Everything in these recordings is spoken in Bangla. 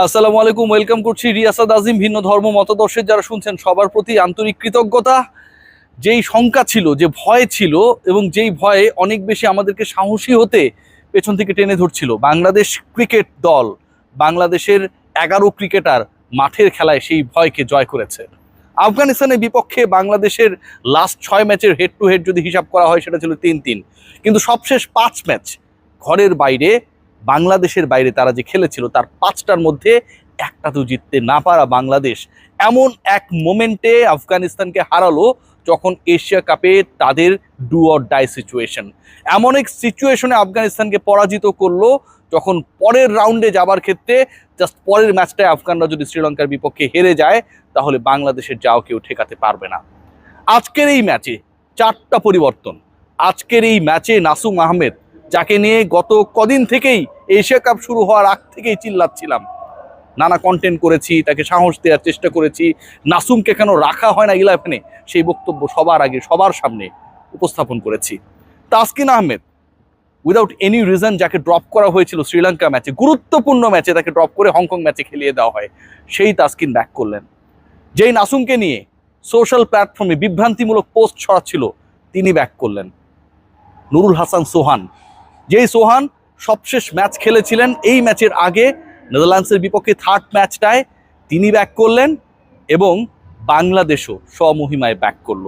আসসালামু আলাইকুম, ওয়েলকাম করছি রিয়াসাদ আজিম, ভিন্ন ধর্ম, মতাদর্শের যারা শুনছেন, সবার প্রতি আন্তরিক কৃতজ্ঞতা। যেই শঙ্কা ছিল, যে ভয় ছিল, এবং যেই ভয়ে অনেক বেশি আমাদেরকে সাহসী হতে পেছন থেকে টেনে ধরছিল, বাংলাদেশ ক্রিকেট দল, বাংলাদেশের এগারো ক্রিকেটার মাঠের খেলায় সেই ভয়কে জয় করেছে। আফগানিস্তানের বিপক্ষে বাংলাদেশের লাস্ট ছয় ম্যাচের হেড টু হেড যদি হিসাব করা হয়, সেটা ছিল তিন তিন। কিন্তু সবশেষ পাঁচ ম্যাচ ঘরের বাইরে বাংলাদেশের বাইরে তারা যে খেলেছিল, তার পাঁচটার মধ্যে একটা তো জিততে না পারা বাংলাদেশ। এমন এক মোমেন্টে আফগানিস্তানকে হারালো যখন এশিয়া কাপে তাদের ডু অর ডাই সিচুয়েশন। এমন এক সিচুয়েশনে আফগানিস্তানকে পরাজিত করল যখন পরের রাউন্ডে যাবার ক্ষেত্রে জাস্ট পরের ম্যাচটায় আফগানরা যদি শ্রীলঙ্কার বিপক্ষে হেরে যায়, তাহলে বাংলাদেশের যাও কেউ ঠেকাতে পারবে না। আজকের এই ম্যাচে চারটা পরিবর্তন। আজকের এই ম্যাচে নাসুম আহমেদ যাকে নিয়ে গত কদিন থেকেই এশিয়া কাপ শুরু হওয়ার আগ থেকেই চিল্লাচ্ছিলাম। নানা কন্টেন্ট করেছি, তাকে সাহস দেওয়ার চেষ্টা করেছি। নাসুমকে কেন রাখা হয় না ইলেভেনে? সেই বক্তব্য সবার আগে, সবার সামনে উপস্থাপন করেছি। Taskin Ahmed without any reason যাকে ড্রপ করা হয়েছিল শ্রীলঙ্কা ম্যাচে গুরুত্বপূর্ণ ম্যাচে তাকে ড্রপ করে হংকং ম্যাচে খেলিয়ে দেওয়া হয়। সেই তাসকিন ব্যাক করলেন। যেই নাসুমকে নিয়ে সোশ্যাল প্ল্যাটফর্মে বিভ্রান্তিমূলক পোস্ট ছড়াচ্ছিল, তিনি ব্যাক করলেন। নুরুল হাসান সোহান যেই সোহান সবশেষ ম্যাচ খেলেছিলেন, এই ম্যাচের আগে নেদারল্যান্ডসের বিপক্ষে থার্ড ম্যাচটায় তিনি ব্যাক করলেন এবং বাংলাদেশও স্বমহিমায় ব্যাক করল।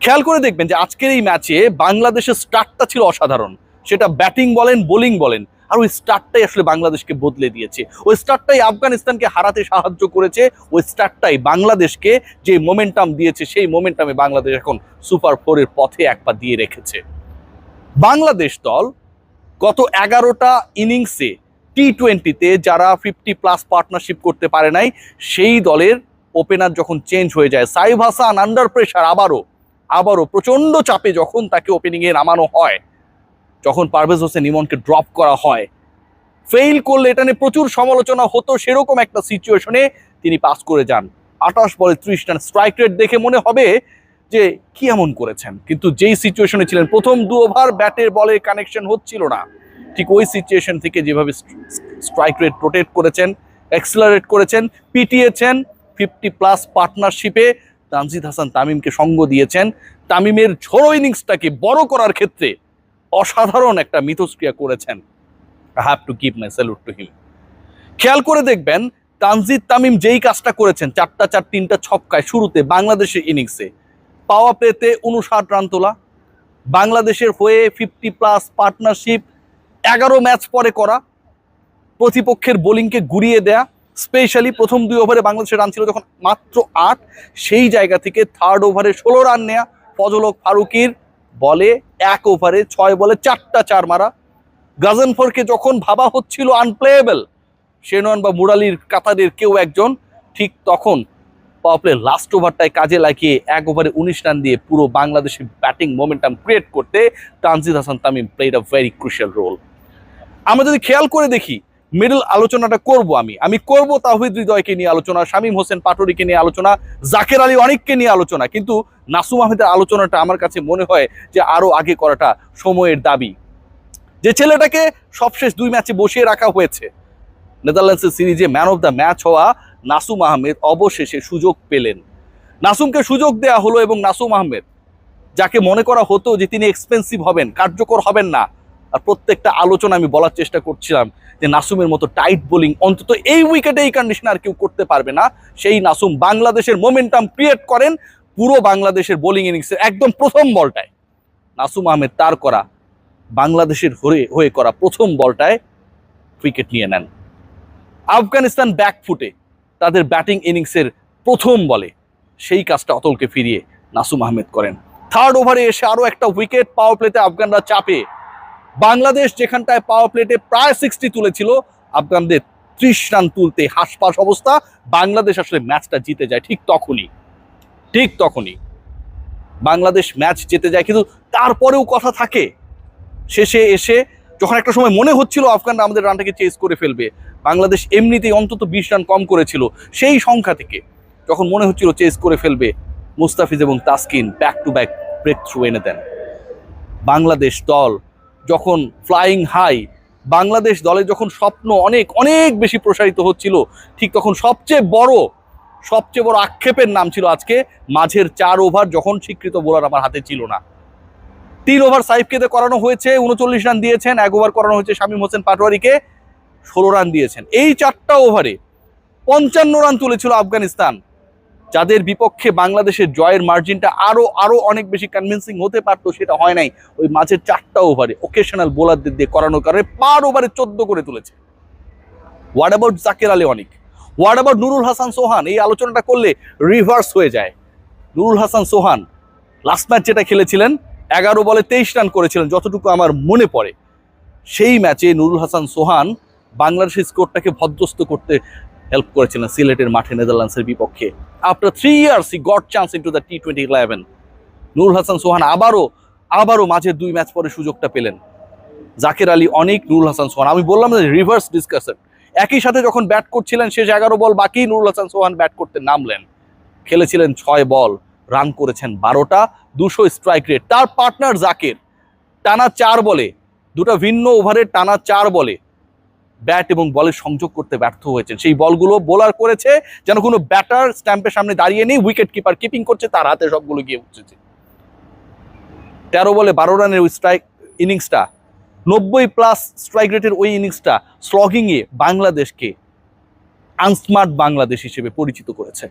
খেয়াল করে দেখবেন যে আজকের এই ম্যাচে বাংলাদেশের স্টার্টটা ছিল অসাধারণ। সেটা ব্যাটিং বলেন বোলিং বলেন, আর ওই স্টার্টটাই আসলে বাংলাদেশকে বদলে দিয়েছে। ওই স্টার্টটাই আফগানিস্তানকে হারাতে সাহায্য করেছে, ওই স্টার্টটাই বাংলাদেশকে যে মোমেন্টাম দিয়েছে, সেই মোমেন্টামে বাংলাদেশ এখন সুপার ফোরের পথে এক পা দিয়ে রেখেছে। বাংলাদেশ দল গত এগারোটা ইনিংসে টি টোয়েন্টিতে যারা ফিফটি প্লাস পার্টনারশিপ করতে পারে নাই, সেই দলের ওপেনার যখন চেঞ্জ হয়ে যায় সাইব হাসান আন্ডার প্রেশার আবারও আবারও প্রচণ্ড চাপে যখন তাকে ওপেনিংয়ে নামানো হয়, যখন পারভেজ হোসেন ইমনকে ড্রপ করা হয়। ফেইল করলে এটা নিয়ে প্রচুর সমালোচনা হতো, সেরকম একটা সিচুয়েশনে তিনি পাস করে যান। আঠাশ বলে ত্রিশ রান স্ট্রাইক রেট দেখে মনে হবে যে কি এমন করেছেন? কিন্তু যেই সিচুয়েশনে ছিলেন, প্রথম দু ওভার ব্যাটের বলে কানেকশন হচ্ছিল না। ঠিক ওই সিচুয়েশন থেকে যেভাবে স্ট্রাইক রেট প্রোটেক্ট করেছেন এক্সেলারেট করেছেন, পিটিয়েছেন ফিফটি প্লাস পার্টনারশিপে তানজিদ হাসান তামিমকে সঙ্গ দিয়েছেন। তামিমের ঝোড়ো ইনিংসটাকে বড় করার ক্ষেত্রে অসাধারণ একটা মিথস্ক্রিয়া করেছেন। I have to keep my salute to him খেয়াল করে দেখবেন, তানজিদ তামিম যেই কাজটা করেছেন, চারটা চার, তিনটা ছক্কায় শুরুতে বাংলাদেশের ইনিংসে পাওয়া প্লেতে উনষাট রান তোলা। বাংলাদেশের হয়ে ফিফটি প্লাস পার্টনারশিপ এগারো ম্যাচ পরে করা। প্রতিপক্ষের বোলিংকে ঘুরিয়ে দেয়া। স্পেশালি প্রথম দুই ওভারে বাংলাদেশের রান ছিল যখন মাত্র আট। সেই জায়গা থেকে থার্ড ওভারে ষোলো রান নেয়া ফজলক ফারুকির বলে এক ওভারে ছয় বলে চারটা চার মারা। গাজনফরকে যখন ভাবা হচ্ছিল আনপ্লেয়েবল শেনোয়ান বা মুরালির, কাতারের কেউ একজন, ঠিক তখন পাওয়ার প্লে লাস্ট ওভারটায় কাজে লাগিয়ে এক ওভারে উনিশ রান দিয়ে পুরো বাংলাদেশের ব্যাটিং মোমেন্টাম ক্রিয়েট করতে Tanzid Hasan Tamim played a very crucial role আমরা যদি খেয়াল করে দেখি মিডল আলোচনাটা করব আমি। আমি করব তাহিদ হৃদয়কে নিয়ে আলোচনা, শামীম হোসেন পাটুরিকে নিয়ে আলোচনা, জাকের আলী অনেককে নিয়ে আলোচনা। কিন্তু নাসুম আহমেদের আলোচনাটা আমার কাছে মনে হয় যে আরও আগে করাটা সময়ের দাবি। যে ছেলেটাকে সবশেষ দুই ম্যাচে বসিয়ে রাখা হয়েছে নেদারল্যান্ডসের সিরিজে ম্যান অফ দ্য ম্যাচ হওয়া নাসুম আহমেদ অবশেষে সুযোগ পেলেন। নাসুমকে সুযোগ দেয়া হলো এবং নাসুম আহমেদ, যাকে মনে করা হতো যে তিনি এক্সপেন্সিভ হবেন, কার্যকর হবেন না, আর প্রত্যেকটা আলোচনা আমি বলার চেষ্টা করছিলাম যে নাসুমের মতো টাইট বোলিং অন্তত এই উইকেটে এই কন্ডিশনে আর কেউ করতে পারবে না। সেই নাসুম বাংলাদেশের মোমেন্টাম ক্রিয়েট করেন পুরো বাংলাদেশের বোলিং ইনিংসের একদম প্রথম বলটায়। নাসুম আহমেদ তার করা বাংলাদেশের হয়ে হয়ে করা প্রথম বলটায় উইকেট নিয়ে নেন। আফগানিস্তান ব্যাকফুটে তাদের ব্যাটিং ইনিংসের প্রথম বলে। সেই কাজটা অতলকে ফিরিয়ে নাসুম আহমেদ করেন। থার্ড ওভারে এসে আরও একটা উইকেট পাওয়ার প্লেতে আফগানরা চাপে। বাংলাদেশ যেখানটায় পাওয়ার প্লেটে প্রায় সিক্সটি তুলেছিল, আফগানদের ত্রিশ রান তুলতে হাসপাস অবস্থা। বাংলাদেশ আসলে ম্যাচটা জিতে যায় ঠিক তখনই। ঠিক তখনই। বাংলাদেশ ম্যাচ জিতে যায়, কিন্তু তারপরেও কথা থাকে। শেষে এসে যখন একটা সময় মনে হচ্ছিল আফগানরা আমাদের রানটাকে চেস করে ফেলবে বাংলাদেশ এমনিতেই অন্তত বিশ রান কম করেছিল সেই সংখ্যা থেকে। যখন মনে হচ্ছিল চেস করে ফেলবে মুস্তাফিজ এবং Taskin back to back breakthrough এনে দেন। বাংলাদেশ দল যখন ফ্লাইং হাই বাংলাদেশ দলে যখন স্বপ্ন অনেক অনেক বেশি প্রসারিত হচ্ছিল, ঠিক তখন সবচেয়ে বড় সবচেয়ে বড় আক্ষেপের নাম ছিল আজকে মাঝের চার ওভার যখন স্বীকৃত বোলার আমার হাতে ছিল না। তিন ওভার সাইফকে করানো হয়েছে, উনচল্লিশ রান দিয়েছেন, এক ওভার করানো হয়েছে শামীম হোসেন পাটোয়ারিকে। ষোলো রান দিয়েছেন। এই চারটা ওভারে পঞ্চান্ন রান তুলেছিল আফগানিস্তান, যাদের বিপক্ষে বাংলাদেশের জয়ের মার্জিনটা আরও আরও অনেক বেশি কনভিন্সিং হতে পারতো, সেটা হয় নাই। ওই মাঝের চারটা ওভারে ওকেশনাল বোলারদের দিয়ে করানোর কারণে পার ওভারে চোদ্দ করে তুলেছে। হোয়াট অ্যাবাউট জাকির আলী অনেক? What about Nurul Hasan Sohan? এই আলোচনাটা করলে রিভার্স হয়ে যায়। নুরুল হাসান সোহান লাস্ট ম্যাচ যেটা খেলেছিলেন, এগারো বলে তেইশ রান করেছিলেন, যতটুকু আমার মনে পড়ে। সেই ম্যাচে নুরুল হাসান সোহান বাংলাদেশের স্কোরটাকে ভদ্রস্ত করতে হেল্প করেছিলেন সিলেটের মাঠে নেদারল্যান্ডসের বিপক্ষে। After three years he got chance into the T twenty eleven Nurul Hasan Sohan আবারও আবারও মাঝে দুই ম্যাচ পরে সুযোগটা পেলেন। জাকের আলী অনেক, নুরুল হাসান সোহান। আমি বললাম যে রিভার্স ডিসকাশন একই সাথে যখন ব্যাট করছিলেন শেষ এগারো বল, বাকি নুরুল হাসান সোহান ব্যাট করতে নামলেন। খেলেছিলেন ছয় বল রান করেছেন বারোটা, দুশো স্ট্রাইক রেট তার পার্টনার জাকের, টানা চার বলে, দুটো ভিন্ন ওভারের টানা চার বলে ব্যাট এবং বলের সংযোগ করতে ব্যর্থ হয়েছেন। সেই বলগুলো বোলার করেছে, যেন কোনো ব্যাটার স্ট্যাম্পের সামনে দাঁড়িয়ে নেই উইকেট কিপার কিপিং করছে, তার হাতে সবগুলো গিয়ে উঠেছে। তেরো বলে বারো রানের ওই স্ট্রাইক ইনিংসটা নব্বই প্লাস স্ট্রাইক রেটের ওই ইনিংসটা স্লগিংয়ে বাংলাদেশকে আনস্মার্ট বাংলাদেশ হিসেবে পরিচিত করেছে।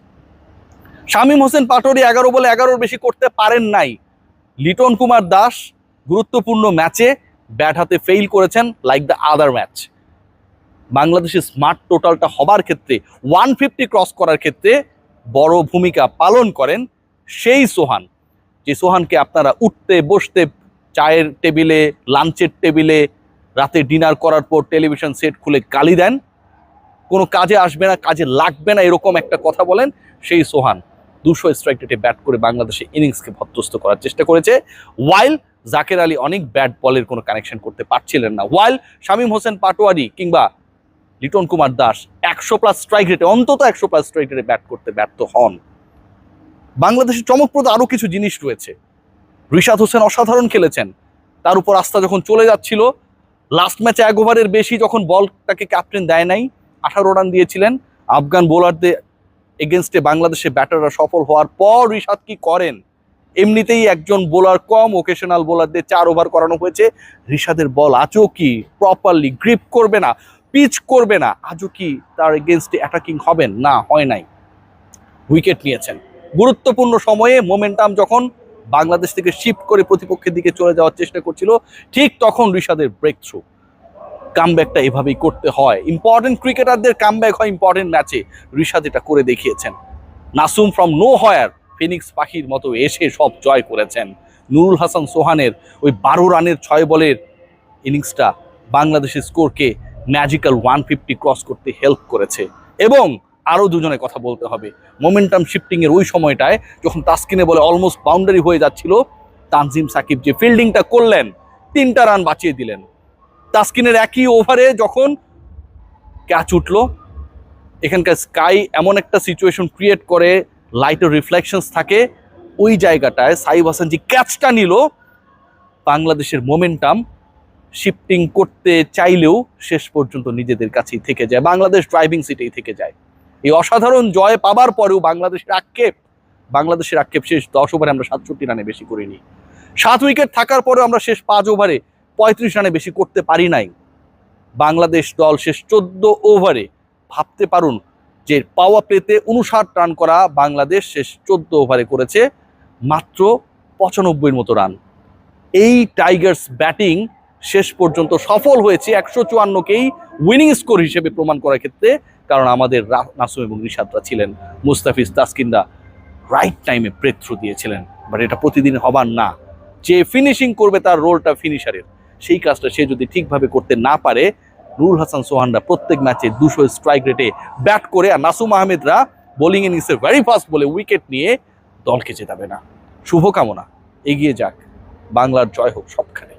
শামীম হোসেন পাটোয়ারি এগারো বলে এগারোর বেশি করতে পারেন নাই। লিটন কুমার দাস গুরুত্বপূর্ণ ম্যাচে ব্যাট হাতে ফেইল করেছেন লাইক দ্য আদার ম্যাচ বাংলাদেশের স্মার্ট টোটালটা হবার ক্ষেত্রে ওয়ান ফিফটি ক্রস করার ক্ষেত্রে বড় ভূমিকা পালন করেন সেই সোহান। যে সোহানকে আপনারা উঠতে, বসতে, চায়ের টেবিলে, লাঞ্চের টেবিলে, রাতে ডিনার করার পর টেলিভিশন সেট খুলে গালি দেন। কোনো কাজে আসবে না, কাজে লাগবে না এরকম একটা কথা বলেন সেই সোহান। দুশো স্ট্রাইক রেটে ব্যাট করে বাংলাদেশের ইনিংসকে ভত্তস্ত করার চেষ্টা করেছে ওয়াইল জাকের আলী অনেক ব্যাট বলের কোনো কানেকশন করতে পারছিলেন না। ওয়াইল শামীম হোসেন পাটোয়ারি কিংবা লিটন কুমার দাস একশো প্লাস স্ট্রাইক রেটে অন্তত একশো প্লাস স্ট্রাইক রেটে ব্যাট করতে ব্যর্থ হন। বাংলাদেশের চমকপ্রদ আরও কিছু জিনিস রয়েছে। রিশাদ হোসেন অসাধারণ খেলেছেন। তার উপর আস্থা যখন চলে যাচ্ছিল লাস্ট ম্যাচে এক ওভারের বেশি যখন বল তাকে ক্যাপ্টেন দেয় নাই, আঠারো রান দিয়েছিলেন। আফগান বোলারদের এগেনস্টে বাংলাদেশে ব্যাটাররা সফল হওয়ার পর রিশাদ কি করেন? এমনিতেই একজন বোলার কম ওকেশনাল বোলারদের চার ওভার করানো হয়েছে। রিশাদের বল আজও কি প্রপারলি গ্রিপ করবে না? পিচ করবে না। আজও কি তার এগেনস্টে অ্যাটাকিং হবেন? না, হয় নাই। উইকেট নিয়েছেন। গুরুত্বপূর্ণ সময়ে মোমেন্টাম যখন বাংলাদেশ থেকে শিফট করে প্রতিপক্ষের দিকে চলে যাওয়ার চেষ্টা করছিল, ঠিক তখন ঋষাদের ব্রেক থ্রু কামব্যাকটা এভাবেই করতে হয়। ইম্পর্টেন্ট ক্রিকেটারদের কামব্যাক হয় ইম্পর্টেন্ট ম্যাচে ঋষাদ এটা করে দেখিয়েছেন। Nasum from nowhere phoenix পাখির মতো এসে সব জয় করেছেন। নুরুল হাসান সোহানের ওই বারো রানের ছয় বলের ইনিংসটা বাংলাদেশের স্কোরকে ম্যাজিক্যাল ওয়ান ফিফটি ক্রস করতে হেল্প করেছে। এবং আরও দুজনে কথা বলতে হবে। মোমেন্টাম শিফটিংয়ের ওই সময়টায় যখন তাস্কিনে বলে অলমোস্ট বাউন্ডারি হয়ে যাচ্ছিল তানজিম সাকিব যে ফিল্ডিংটা করলেন, তিনটা রান বাঁচিয়ে দিলেন। তাস্কিনের একই ওভারে যখন ক্যাচ উঠল, এখানকার স্কাই এমন একটা সিচুয়েশন ক্রিয়েট করে লাইটের রিফ্লেকশনস থাকে, ওই জায়গাটায় সাইব হাসান যে ক্যাচটা নিল, বাংলাদেশের মোমেন্টাম শিফটিং করতে চাইলেও শেষ পর্যন্ত নিজেদের কাছেই থেকে যায়। বাংলাদেশ ড্রাইভিং সিটেই থেকে যায়। এই অসাধারণ জয় পাবার পরেও বাংলাদেশের আক্ষেপ বাংলাদেশের আক্ষেপ শেষ দশ ওভারে আমরা সাতষট্টি রানে বেশি করিনি। সাত উইকেট থাকার পরেও আমরা শেষ পাঁচ ওভারে পঁয়ত্রিশ রানে বেশি করতে পারি নাই। বাংলাদেশ দল শেষ চোদ্দ ওভারে ভাবতে পারুন যে পাওয়া প্লেতে উনষাট রান করা বাংলাদেশ শেষ চোদ্দ ওভারে করেছে মাত্র পঁচানব্বইয়ের মতো রান। এই টাইগার্স ব্যাটিং শেষ পর্যন্ত সফল হয়েছে একশো চুয়ান্নকেই উইনিং স্কোর হিসেবে প্রমাণ করার ক্ষেত্রে, কারণ আমাদের নাসুম এবং রিশাদরা ছিলেন মুস্তাফিজ তাসকিন্দা রাইট টাইমে ব্রেক থ্রু দিয়েছিলেন। বাট এটা প্রতিদিন হবার না। যে ফিনিশিং করবে তার রোলটা ফিনিশারের সেই কাজটা সে যদি ঠিকভাবে করতে না পারে, নুরুল হাসান সোহানরা প্রত্যেক ম্যাচে দুশো স্ট্রাইক রেটে ব্যাট করে, আর নাসুম আহমেদরা বোলিং ইনিংসে ভেরি ফাস্ট বলে উইকেট নিয়ে দলকে জেতাবে না। শুভকামনা। এগিয়ে যাক। বাংলার জয় হোক সবখানে।